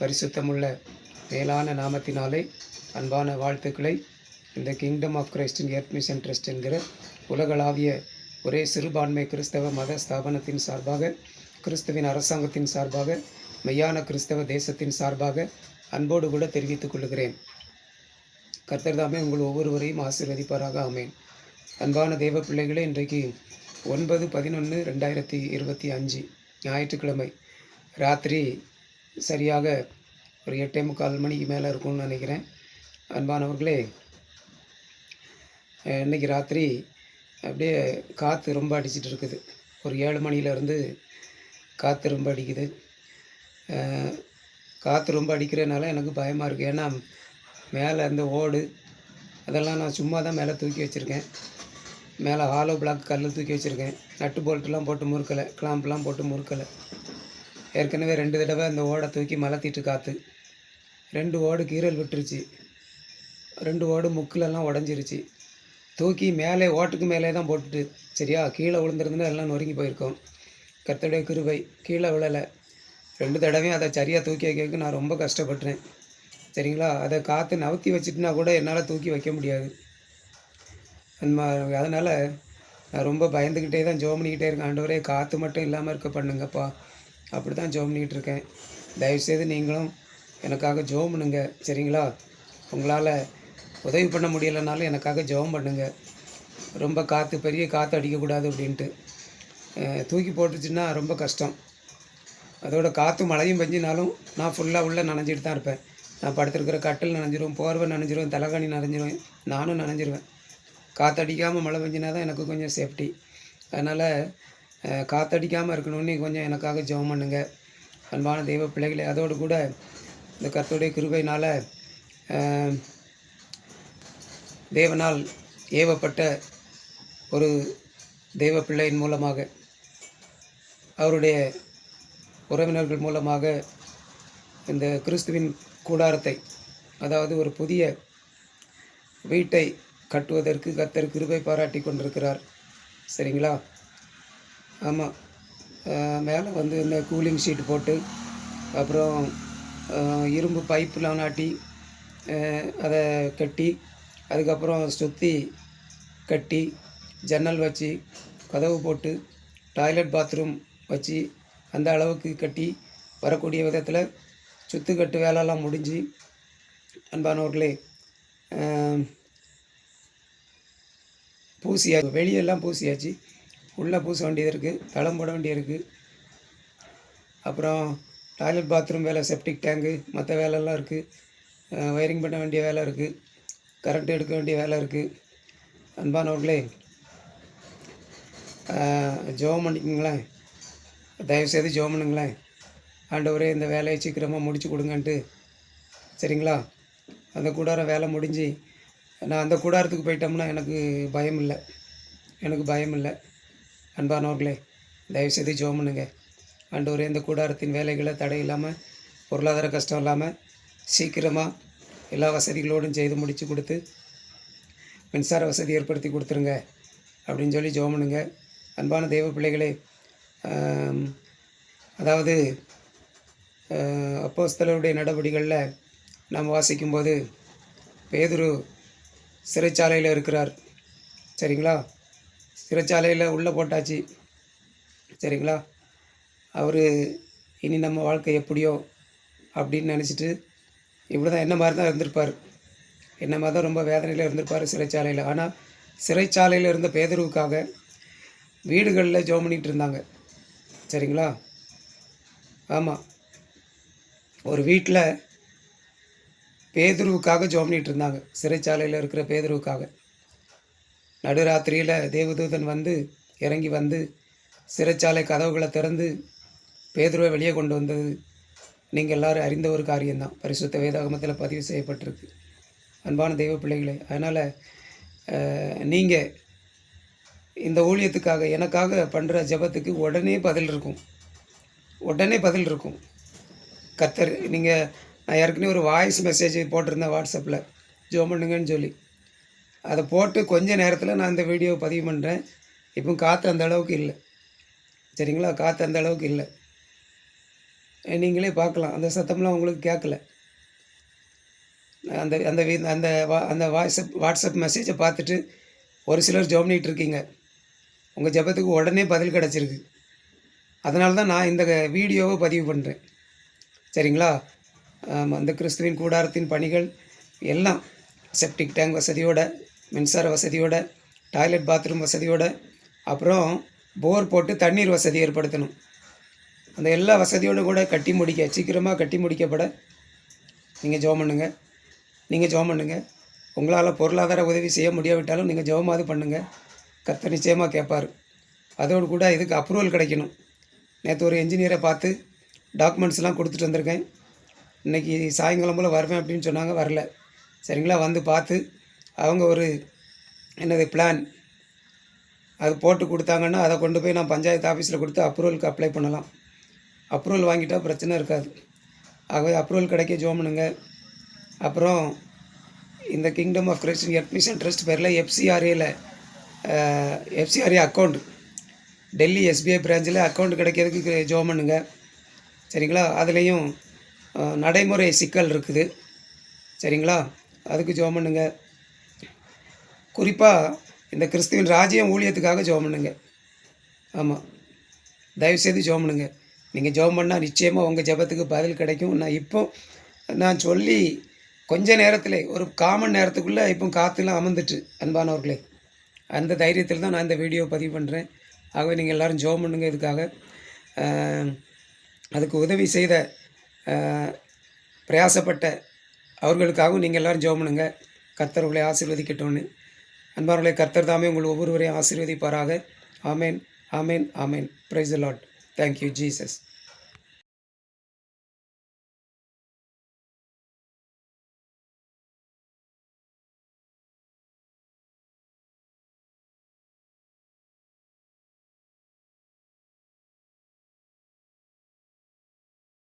பரிசுத்தமுள்ள மேலான நாமத்தினாலே அன்பான வாழ்த்துக்களை. இந்த கிங்டம் ஆஃப் கிரைஸ்டின் எர்த் மிஷன் ட்ரஸ்ட் என்கிற உலகளாவிய ஒரே சிறுபான்மை கிறிஸ்தவ மத ஸ்தாபனத்தின் சார்பாக கிறிஸ்துவின் அரசாங்கத்தின் சார்பாக மெய்யான கிறிஸ்தவ தேசத்தின் சார்பாக அன்போடு கூட தெரிவித்துக் கொள்கிறேன். கர்த்தர்தாமே உங்கள் ஒவ்வொருவரையும் ஆசீர்வதிப்பாராக. ஆமேன். அன்பான தேவ பிள்ளைகளே இன்றைக்கு ஒன்பது பதினொன்று ரெண்டாயிரத்தி இருபத்தி அஞ்சு ஞாயிற்றுக்கிழமை. ராத்திரி சரியாக ஒரு எட்டே முக்கால் மணிக்கு மேலே இருக்கும்னு நினைக்கிறேன். அன்பானவர்களே இன்றைக்கி இன்னைக்கு ராத்திரி அப்படியே காற்று ரொம்ப அடிச்சிட்டு இருக்குது. ஒரு ஏழு மணியிலேருந்து காற்று ரொம்ப அடிக்குது. காற்று ரொம்ப அடிக்கிறதுனால எனக்கு பயமாக இருக்குது ஏன்னா மேலே அந்த ஓடு அதெல்லாம் நான் சும்மா தான் மேலே தூக்கி வச்சுருக்கேன். மேலே ஹாலோ பிளாக் கல் தூக்கி வச்சுருக்கேன். நட்டு போல்ட்டுலாம் போட்டு முறுக்கலை கிளாம்ப்லாம் போட்டு முறுக்கலை. ஏற்கனவே ரெண்டு தடவை அந்த ஓடை தூக்கி மலத்திட்டு காற்று ரெண்டு ஓடு கீரல் விட்டுருச்சு. ரெண்டு ஓடு முக்கிலெல்லாம் உடஞ்சிருச்சு. தூக்கி மேலே ஓட்டுக்கு மேலே தான் போட்டுட்டு சரியா? கீழே விழுந்துருந்துன்னா எல்லாம் நொறுங்கி போயிருக்கோம். கர்த்தருடைய கிருபை கீழே விழலை. ரெண்டு தடவையும் அதை சரியாக தூக்கி வைக்கிறதுக்கு நான் ரொம்ப கஷ்டப்பட்டேன். சரிங்களா? அதை காற்று நவுத்தி வச்சுட்டுனா கூட என்னால் தூக்கி வைக்க முடியாது. அதனால் நான் ரொம்ப பயந்துக்கிட்டே தான் ஜோம் பண்ணிக்கிட்டே இருக்கேன். ஆண்டவரே காற்று மட்டும் இல்லாமல் இருக்க பண்ணுங்கப்பா. அப்படி தான் ஜோம் பண்ணிக்கிட்டு இருக்கேன் தயவுசெய்து நீங்களும் எனக்காக ஜோம் பண்ணுங்க சரிங்களா? உங்களால் உதவி பண்ண முடியலைனாலும் எனக்காக ஜோம் பண்ணுங்க. ரொம்ப காற்று பெரிய காற்று அடிக்கக்கூடாது அப்படின்ட்டு. தூக்கி போட்டுச்சுன்னா ரொம்ப கஷ்டம். அதோட காற்று மழையும் பெஞ்சினாலும் நான் ஃபுல்லாக உள்ளே நனைஞ்சிட்டு தான் இருப்பேன். நான் படுத்திருக்கிற கட்டில் நனைஞ்சிரும் போர்வை நனைஞ்சிரும் தலைகாணி நனைஞ்சிரும் நானும் நனைஞ்சிருவேன். காற்றடிக்காமல் மழை பெஞ்சினா தான் எனக்கு கொஞ்சம் சேஃப்டி அதனால் காற்றடிக்காமல் இருக்கணும்னு கொஞ்சம் எனக்காக ஜெபம் பண்ணுங்க. அன்பான தெய்வ பிள்ளைகளே அதோடு கூட இந்த கர்த்தருடைய கிருபையினால் தேவனால் ஏவப்பட்ட ஒரு தெய்வ பிள்ளையின் மூலமாக அவருடைய உறவினர்கள் மூலமாக இந்த கிறிஸ்துவின் கூடாரத்தை அதாவது ஒரு புதிய வீட்டை கட்டுவதற்கு கர்த்தர் கிருபை பாராட்டி கொண்டிருக்கிறார். சரிங்களா? ஆமாம் மேலே வந்து இந்த கூலிங் ஷீட் போட்டு அப்புறம் இரும்பு பைப்பெலாம் நாட்டி அதை கட்டி அதுக்கப்புறம் சுற்றி கட்டி ஜன்னல் வச்சு கதவு போட்டு டாய்லெட் பாத்ரூம் வச்சு அந்த அளவுக்கு கட்டி வரக்கூடிய விதத்தில் சுத்துக்கட்டு வேலைலாம் முடிஞ்சு அன்பானவர்களே அஹ், பூசியா வெளியெல்லாம் பூசியாச்சு. உள்ளே பூச வேண்டியது இருக்குது தளம் போட வேண்டியது இருக்குது அப்புறம் டாய்லெட் பாத்ரூம் வேலை செப்டிக் டேங்கு மற்ற வேலைலாம் இருக்குது ஒயரிங் பண்ண வேண்டிய வேலை இருக்குது கரண்ட் எடுக்க வேண்டிய வேலை இருக்குது அன்பானவர்களே ஜோம் பண்ணிக்கங்களேன். தயவுசெய்து ஜோம் பண்ணுங்களேன். ஆண்டவரே இந்த வேலையை சீக்கிரமாக முடிச்சு கொடுங்கன்ட்டு. சரிங்களா? அந்த கூடாரம் வேலை முடிஞ்சு நான் அந்த கூடாரத்துக்கு போயிட்டோம்னா எனக்கு பயம் இல்லை எனக்கு பயம் இல்லை அன்பானவர்களே தயவுசெய்து ஜோம் பண்ணுங்க. ஆண்டவரே இந்த கூடாரத்தின் வேலைகளை தடை இல்லாமல் பொருளாதார கஷ்டம் இல்லாமல் சீக்கிரமாக எல்லா வசதிகளோடும் செய்து முடித்து கொடுத்து மின்சார வசதி ஏற்படுத்தி கொடுத்துருங்க அப்படின்னு சொல்லி ஜோம் பண்ணுங்க. அன்பான தெய்வ பிள்ளைகளே அதாவது அப்போஸ்தலருடைய நடவடிக்கைகளில் நாம் வாசிக்கும்போது பேதுரு சிறைச்சாலையில் இருக்கிறார். சரிங்களா? சிறைச்சாலையில் உள்ளே போட்டாச்சு. சரிங்களா? அவர் இனி நம்ம வாழ்க்கை எப்படியோ அப்படின்னு நினச்சிட்டு இப்படி தான் என்ன மாதிரி தான் இருந்திருப்பார். என்ன மாதிரி தான் ரொம்ப வேதனையில் இருந்திருப்பார் சிறைச்சாலையில். ஆனால் சிறைச்சாலையில் இருந்த பேதருவுக்காக வீடுகளில் ஜோம் பண்ணிகிட்டு இருந்தாங்க. சரிங்களா? ஆமாம் ஒரு வீட்டில் பேதுருவுக்காக ஜோம் பண்ணிகிட்டு இருந்தாங்க. சிறைச்சாலையில் இருக்கிற பேதுருவுக்காக. நடுராத்திரியில் தேவதூதன் வந்து இறங்கி வந்து சிறைச்சாலை கதவுகளை திறந்து பேதுருவை வெளியே கொண்டு வந்தது. நீங்கள் எல்லாரும் அறிந்த ஒரு காரியம்தான். பரிசுத்த வேதாகமத்தில் பதிவு செய்யப்பட்டிருக்கு. அன்பான தெய்வ பிள்ளைகளே அதனால் நீங்கள் இந்த ஊழியத்துக்காக எனக்காக பண்ணுற ஜெபத்துக்கு உடனே பதில் இருக்கும். உடனே பதில் இருக்கும். கத்தர் நீங்கள் நான் ஏற்கனவே ஒரு வாய்ஸ் மெசேஜ் போட்டிருந்தேன் வாட்ஸ்அப்பில் ஜோ பண்ணுங்கன்னு சொல்லி. அதை போட்டு கொஞ்ச நேரத்தில் நான் இந்த வீடியோ பதிவு பண்ணுறேன் இப்போ காற்று அந்த அளவுக்கு இல்லை. சரிங்களா? காற்று அந்த அளவுக்கு இல்லை. நீங்களே பார்க்கலாம். அந்த சத்தம்லாம் உங்களுக்கு கேட்கல அந்த அந்த வி- அந்த வா- அந்த வாட்ஸ்அப் வாட்ஸ்அப் மெசேஜை பார்த்துட்டு ஒரு சிலர் ஜோம் இருக்கீங்க. உங்கள் ஜெபத்துக்கு உடனே பதில் கிடச்சிருக்கு. அதனால தான் நான் இந்த வீடியோவை பதிவு பண்ணுறேன் சரிங்களா? அந்த கிறிஸ்துவின் கூடாரத்தின் பணிகள் எல்லாம் செப்டிக் டேங்க் வசதியோட மின்சார வசதியோட டாய்லெட் பாத்ரூம் வசதியோட அப்புறம் போர் போட்டு தண்ணீர் வசதி ஏற்படுத்தணும். அந்த எல்லா வசதியோடு கூட கட்டி முடிக்க சீக்கிரமாக கட்டி முடிக்கப்பட நீங்கள் ஜெபம் பண்ணுங்கள் நீங்கள் ஜெபம் பண்ணுங்கள் உங்களால் பொருளாதார உதவி செய்ய முடியாவிட்டாலும் நீங்கள் ஜெபமாவது பண்ணுங்கள் கத்த நிச்சயமாக கேட்பார் அதோடு கூட இதுக்கு அப்ரூவல் கிடைக்கணும். நேற்று ஒரு என்ஜினியரை பார்த்து டாக்குமெண்ட்ஸ்லாம் கொடுத்துட்டு வந்திருக்கேன். இன்றைக்கி சாயங்காலம் போல் வருவேன் அப்படின்னு சொன்னாங்க வரல. சரிங்களா? வந்து பார்த்து அவங்க ஒரு என்னது பிளான் அது போட்டு கொடுத்தாங்கன்னா அதை கொண்டு போய் நான் பஞ்சாயத்து ஆஃபீஸில் கொடுத்து அப்ரூவலுக்கு அப்ளை பண்ணலாம். அப்ரூவல் வாங்கிட்டால் பிரச்சனை இருக்காது. ஆகவே அப்ரூவல் கிடைக்க ஜோம் பண்ணுங்க அப்புறம் இந்த kingdom of Christian admission trust பேரில் எஃப்சிஆர்ஏல எஃப்சிஆர்ஏ அக்கௌண்ட் டெல்லி எஸ்பிஐ பிரான்ச்சில் அக்கௌண்ட் கிடைக்கிறதுக்கு ஜோம் பண்ணுங்க சரிங்களா? அதுலேயும் நடைமுறை சிக்கல் இருக்குது. சரிங்களா? அதுக்கு ஜோமனுங்க. குறிப்பாக இந்த கிறிஸ்துவின் ராஜ்யம் ஊழியத்துக்காக ஜோம் பண்ணுங்க. ஆமாம் தயவுசெய்து ஜோம் பண்ணுங்க. நீங்கள் ஜெபம் பண்ணால் நிச்சயமாக உங்கள் ஜெபத்துக்கு பதில் கிடைக்கும். நான் இப்போ நான் சொல்லி கொஞ்ச நேரத்தில் ஒரு காமன் நேரத்துக்குள்ளே இப்போ காற்றுலாம் அமர்ந்துட்டு அன்பானவர்களே. அந்த தைரியத்தில் தான் நான் இந்த வீடியோ பதிவு பண்ணுறேன் ஆகவே நீங்கள் எல்லோரும் ஜோம் பண்ணுங்க இதுக்காக. அதுக்கு உதவி செய்த பிரயாசப்பட்ட அவர்களுக்காகவும் நீங்கள் எல்லோரும் ஜோம் பண்ணுங்க. கத்தர்களை உங்களை அன்பார்களே கர்த்தர் தாமே உங்கள் ஒவ்வொருவரையும் ஆசீர்வதிப்பாராக. ஆமேன் ஆமேன் ஆமேன். Praise Lord thank you Jesus